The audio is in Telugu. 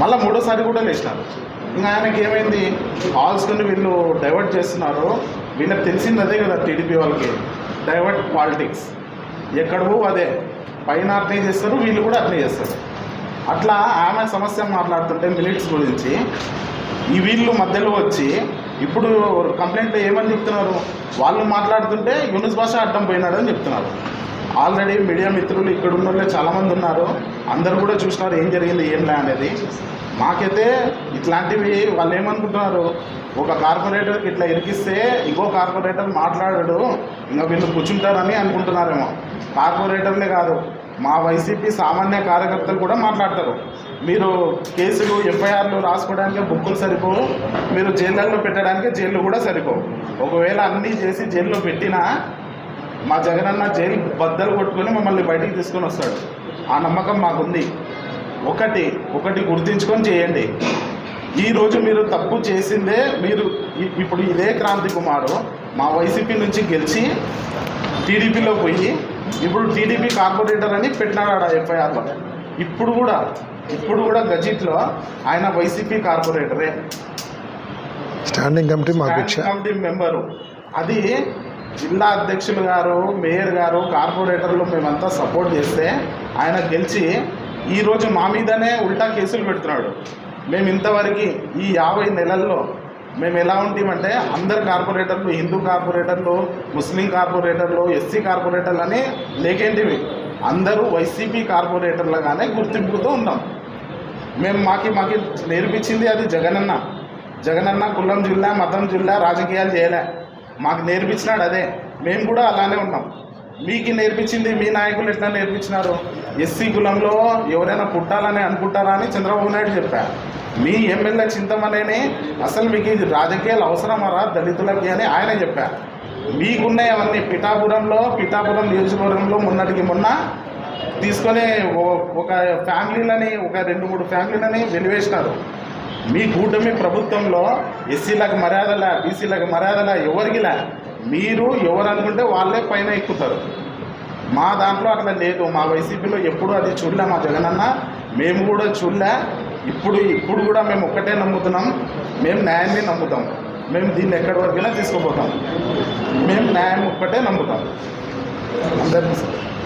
మళ్ళీ మూడోసారి కూడా లేచినారు. ఇంకా ఆయనకి ఏమైంది? హాల్స్కొని వీళ్ళు డైవర్ట్ చేస్తున్నారు. వీళ్ళకి తెలిసింది అదే కదా టీడీపీ వాళ్ళకి. డైవర్ట్ పాలిటిక్స్ ఎక్కడో అదే. పైన అట్నే చేస్తారు వీళ్ళు కూడా అట్నే చేస్తారు. అట్లా ఆమె సమస్య మాట్లాడుతుంటే మిలిట్స్ గురించి ఈ వీళ్ళు మధ్యలో వచ్చి ఇప్పుడు కంప్లైంట్లో ఏమని చెప్తున్నారు? వాళ్ళు మాట్లాడుతుంటే యూనిస్ భాష అడ్డం పోయినాడని చెప్తున్నారు. ఆల్రెడీ మీడియా మిత్రులు ఇక్కడ ఉన్న చాలామంది ఉన్నారు. అందరు కూడా చూసినారు ఏం జరిగింది ఏం లే అనేది. మాకైతే ఇట్లాంటివి వాళ్ళు ఏమనుకుంటున్నారు? ఒక కార్పొరేటర్కి ఇట్లా ఇరికిస్తే ఇంకో కార్పొరేటర్ మాట్లాడాడు ఇంకా వీళ్ళు కూర్చుంటారని అనుకుంటున్నారేమో. కార్పొరేటర్లే కాదు మా వైసీపీ సామాన్య కార్యకర్తలు కూడా మాట్లాడతారు. మీరు కేసులు ఎఫ్ఐఆర్లు రాసుకోవడానికి బుక్కులు సరిపోవు మీరు జైళ్ళల్లో పెట్టడానికి జైళ్ళు కూడా సరిపోవు. ఒకవేళ అన్నీ చేసి జైల్లో పెట్టినా మా జగనన్న జైలు బద్దలు కొట్టుకొని మమ్మల్ని బయటికి తీసుకొని వస్తాడు. ఆ నమ్మకం మాకుంది. ఒకటి ఒకటి గుర్తించుకొని చేయండి. ఈరోజు మీరు తప్పు చేసిందే మీరు ఇప్పుడు ఇదే క్రాంతి కుమారు. మా వైసీపీ నుంచి గెలిచి టీడీపీలో పోయి ఇప్పుడు టీడీపీ కార్పొరేటర్ అని పెట్టినాడు ఎఫ్ఐఆర్లో ఇప్పుడు కూడా ఇప్పుడు కూడా గజిట్లో ఆయన వైసీపీ కార్పొరేటరే. స్టాండింగ్ కమిటీ కమిటీ మెంబరు అది జిల్లా అధ్యక్షులు గారు మేయర్ గారు కార్పొరేటర్లు మేమంతా సపోర్ట్ చేస్తే ఆయన గెలిచి ఈరోజు మా మీదనే ఉల్టా కేసులు పెడుతున్నాడు. మేము ఇంతవరకు ఈ యాభై నెలల్లో మేము ఎలా ఉంటామంటే అందరు కార్పొరేటర్లు హిందూ కార్పొరేటర్లు ముస్లిం కార్పొరేటర్లు ఎస్సీ కార్పొరేటర్లు అని లేకేంటివి. అందరూ వైసీపీ కార్పొరేటర్లుగానే గుర్తింపుతో ఉన్నాం. మేము మాకి మాకి నేర్పించింది అది జగనన్న. జగనన్న కులం జిల్లా మతం జిల్లా రాజకీయాలు చేయలే. మాకు నేర్పించినాడు అదే. మేము కూడా అలానే ఉన్నాం. మీకు నేర్పించింది మీ నాయకులు ఎట్లా నేర్పించినారు? ఎస్సీ కులంలో ఎవరైనా పుట్టాలని అనుకుంటారా అని చంద్రబాబు నాయుడు చెప్పారు మీ ఎమ్మెల్యే చింతమనేని అసలు మీకు ఇది రాజకీయాలు అవసరమరా దళితులకి అని ఆయన చెప్పారు మీకున్నాయి అవన్నీ పిఠాపురంలో పిఠాపురం నియోజకవర్గంలో మొన్నటికి మొన్న తీసుకొని ఓ- ఒక ఫ్యామిలీలని ఒక రెండు మూడు ఫ్యామిలీలని వెలివేసినారు. మీ కూటమి ప్రభుత్వంలో ఎస్సీలకు మర్యాదలా బీసీలకు మర్యాదలా ఎవరికిలా? మీరు ఎవరు అనుకుంటే వాళ్ళే పైన ఎక్కుతారు. మా దాంట్లో అట్లా లేదు. మా వైసీపీలో ఎప్పుడు అది చూడలే మా జగనన్న. మేము కూడా చూడలే. ఇప్పుడు ఇప్పుడు కూడా మేము ఒక్కటే నమ్ముతున్నాం. మేము న్యాయాన్ని నమ్ముతాం. మేము దీన్ని ఎక్కడి వరకైనా తీసుకుపోతాం. మేము న్యాయం ఒక్కటే నమ్ముతాం. అందరినీ